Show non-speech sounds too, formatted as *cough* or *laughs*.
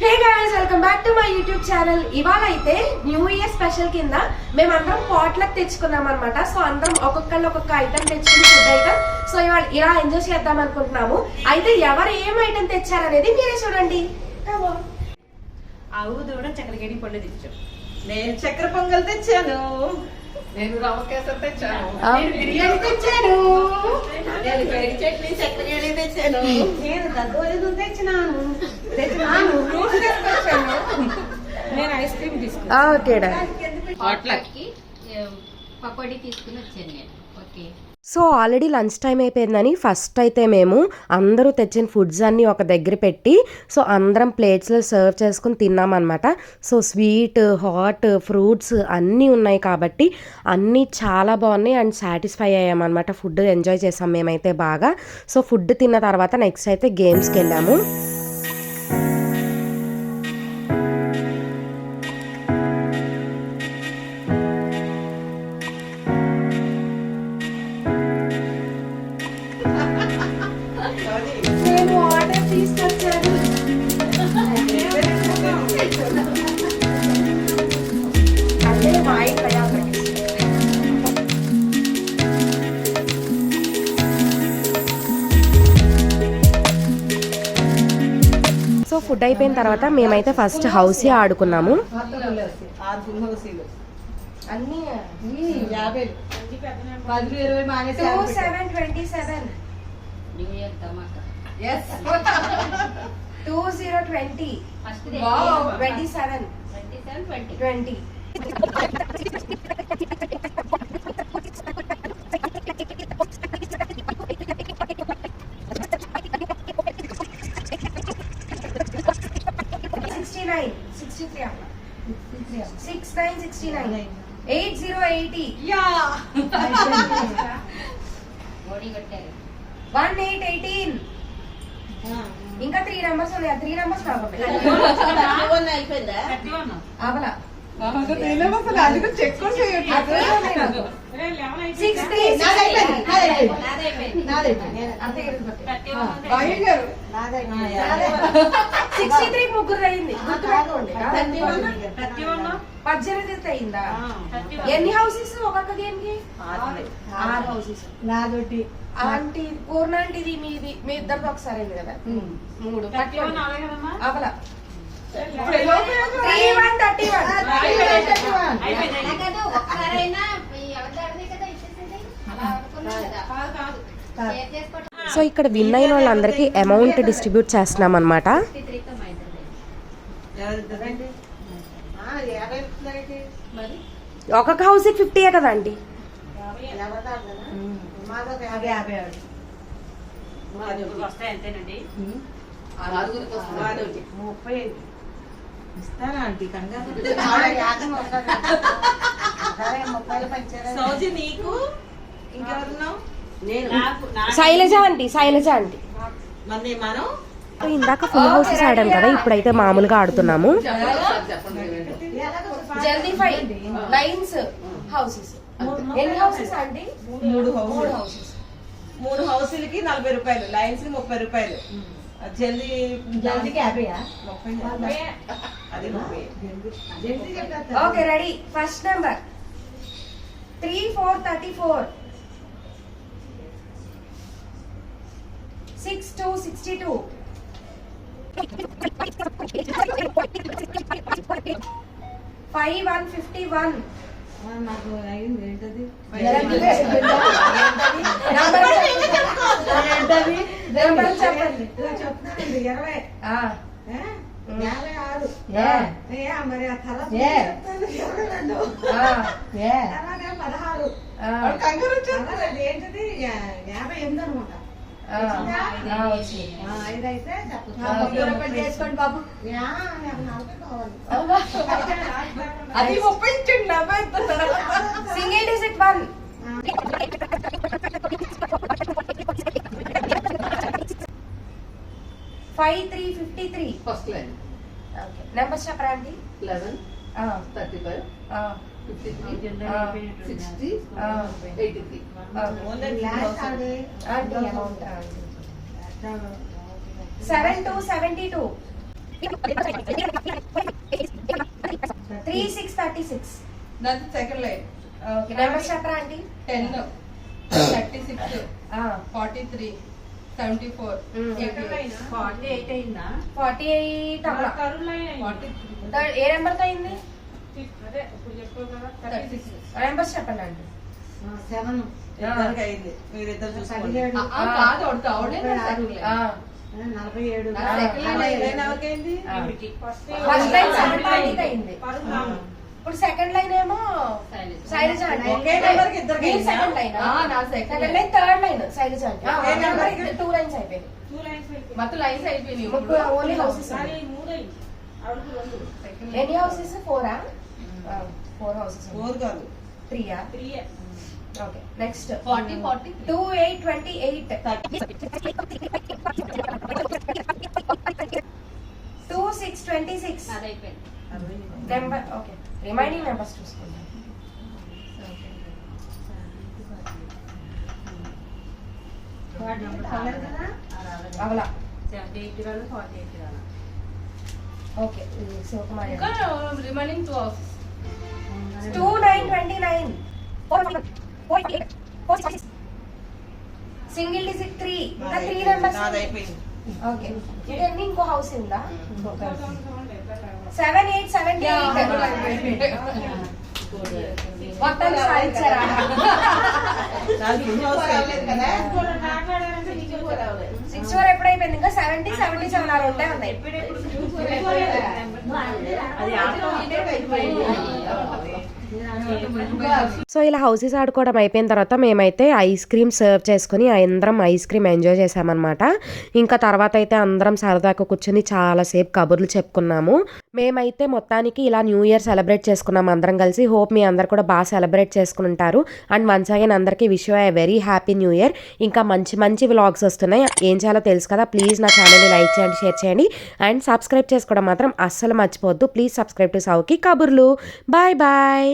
Hey guys welcome back to my YouTube channel ఇవాళ అయితే new year special కింద మేము అందరం పాట్లకు తెచ్చుకున్నాం అనమాట సో అందరం ఒక్కొక్కళ్ళు ఒక్కొక్క ఐటమ్ తెచ్చుకుని ఫుడ్ ఐటమ్ సో ఇవాళ ఇలా ఎంజాయ్ చేద్దాం అనుకుంటున్నాము. అయితే ఎవరు ఏం ఐటమ్ తెచ్చారనేది మీరే చూడండి. Come on. ఆవు తెచ్చాం. నేను చక్కెర పొంగల్ తెచ్చాను. నేను కేసరి తెచ్చాను. నేను బిర్యానీ తెచ్చాను. నేను పెరుగు చట్నీ చక్కెరగేడి తెచ్చాను. నేను దద్దోజనం తెచ్చినాను. తెచ్చినాను. ఫ్రూట్స్ తీసుకొచ్చాను. నేను ఐస్ క్రీమ్ తీసుకున్నాను. పకోడీ తీసుకుని వచ్చాను నేను. Okay. So already lunch time అయిపోయిందని ఫస్ట్ అయితే మేము అందరూ తెచ్చిన ఫుడ్స్ అన్నీ ఒక దగ్గర పెట్టి సో అందరం ప్లేట్స్లో సర్వ్ చేసుకుని తిన్నామన్నమాట. సో స్వీట్ హాట్ ఫ్రూట్స్ అన్నీ ఉన్నాయి కాబట్టి అన్నీ చాలా బాగున్నాయి అండ్ సాటిస్ఫై అయ్యామన్నమాట. ఫుడ్ ఎంజాయ్ చేసాం మేమైతే బాగా. సో ఫుడ్ తిన్న తర్వాత నెక్స్ట్ అయితే గేమ్స్కి వెళ్ళాము. ఫుడ్ అయిపోయిన తర్వాత మేమైతే ఫస్ట్ హౌసీ ఆడుకున్నాము. Two zero twenty first twenty seven twenty seven twenty twenty sixty nine sixty three six nine. Sixty nine eight. Zero eighty one eight eighteen. ఇంకా త్రీ నెంబర్స్ ఉన్నాయి. త్రీ నెంబర్స్ అవలా six three నాది అయిపోయింది, నాది అయిపోయింది. నాది అయిపోయింది నాది అయిపోయింది. అంతే గుర్తుపట్టు. బాయ్య గారు. నాది సిక్స్టీ త్రీ ముగ్గురు అయింది పద్దెనిమిది అయిందా? ఎన్ని హౌసెస్ ఒక్కొక్క గేమ్కి ఆరు. హౌసెస్ నాదొట్టి ఆంటీ పూర్ణ ఆంటీది మీది మీ ఇద్దరిది ఒకసారి అయింది కదా? మూడు. అవల three one thirty one. So ఇక్కడ విన్ అయిన వాళ్ళందరికీ అమౌంట్ డిస్ట్రిబ్యూట్ చేస్తున్నాం అనమాట ఫిఫ్టీ త్రీతో మా ఇద్దరిది యాభై ఇస్తున్నారేంటి? మరి ఒక్కొక్క హౌస్ ఫిఫ్టీయే కదా ముప్పై ఆంటీ? కంగారు *laughs* సౌజీ నీకు? ఇంకెవరున్నావు? Shailaja aunty Shailaja aunty. మరి మనం? ఇందాక ఫుల్ హౌసెస్ ఆడాం కదా ఇప్పుడైతే మామూలుగా ఆడుతున్నాము. జల్దీ ఫైవ్ లైన్స్ హౌసెస్. ఎన్ని హౌసెస్ ఆంటీ? మూడు మూడు హౌస్ హౌసెస్. మూడు హౌసులకి నలభై రూపాయలు లైన్స్ ముప్పై రూపాయలు. జల్దీ జల్దీకి అది okay ready. First number. Three four thirty four. Six two sixty two. Five one fifty one. నాకు అయింది ఏంటది? చెప్తానండి ఇరవై? యాభై ఆరు. మరి ఆ ఇరవై రెండు. అలాగే పదహారు. కంగారు వచ్చేస్తుంది. అది ఏంటిది? యాభై ఎనిమిది అనుకుంటా అది single digit one five three fifty three first line. Number చెప్పరా అండి? Eleven thirty five sixty eighty three seven two seventy two three six thirty six దాని సెకండ్ లైన్ ఓకే నెంబర్స్ చెప్పరా aunty ten thirty six forty three seventy four forty eight అయిందా forty eight అలా third line forty third ఏ నెంబర్తో అయింది? Numbers చెప్పండి అండి. Seven. మీరిద్దరు చూసుకోండి. కాదు ఆవిడ ఆవిడే. నలభై ఏడు. ఇప్పుడు సెకండ్ లైన్ ఏమో శైలజ. అంటే ఒకే నెంబర్కి ఇద్దరికి అయిందా? Second line? ఆ, నా second second line. Line third line Shailaja అంటే టూ లైన్స్ అయిపోయింది టూ లైన్స్ వెళ్ళిపోయి మొత్తం లైన్స్ అయిపోయినాయి. ఓన్లీ హౌసెస్ ఎన్ని హౌసెస్ ఫోరా? ఫోర్ హౌసెస్ ఫోర్ కాదు. త్రీయా three okay next forty forty two eight twenty eight two six twenty six number okay remaining numbers చూసుకుందాం అవలా. ఓకే శివకుమార్ ఇంకా remaining two houses two nine twenty nine single digit three ఇంకా three numbers okay ఇవన్నీ ఇంకో house ఉందా? Seven seven seven eight seventy మొత్తం సాధించారా *laughs* నాది full house అయిపోయింది కదా మాట్లాడారంటే నీకు ఫోర్ ఎప్పుడైపోయింది? ఇంకా సెవెంటీ సెవెంటీ సెవెన్ ఆ రెండే ఉన్నాయి సో ఇలా హౌసెస్ ఆడుకోవడం అయిపోయిన తర్వాత మేమైతే ఐస్ క్రీమ్ సర్వ్ చేసుకుని అందరం ఐస్ క్రీమ్ ఎంజాయ్ చేసామన్నమాట ఇంకా తర్వాత అయితే అందరం సరదాగా కూర్చొని చాలాసేపు కబుర్లు చెప్పుకున్నాము. మేమైతే మొత్తానికి ఇలా న్యూ ఇయర్ సెలబ్రేట్ చేసుకున్నాం అందరం కలిసి. హోప్ మీ అందరు కూడా బాగా సెలబ్రేట్ చేసుకుని ఉంటారు అండ్ వన్స్ అగైన్ అందరికీ wish a very happy new year. ఇంకా మంచి మంచి వ్లాగ్స్ వస్తున్నాయి. ఏం చేయాలో తెలుసు కదా. ప్లీజ్ నా ఛానల్ని లైక్ చేయండి షేర్ చేయండి. అండ్ సబ్స్క్రైబ్ చేసుకోవడం మాత్రం అస్సలు మర్చిపోవద్దు. ప్లీజ్ సబ్స్క్రైబ్ టు సౌకి కబుర్లు. Bye bye.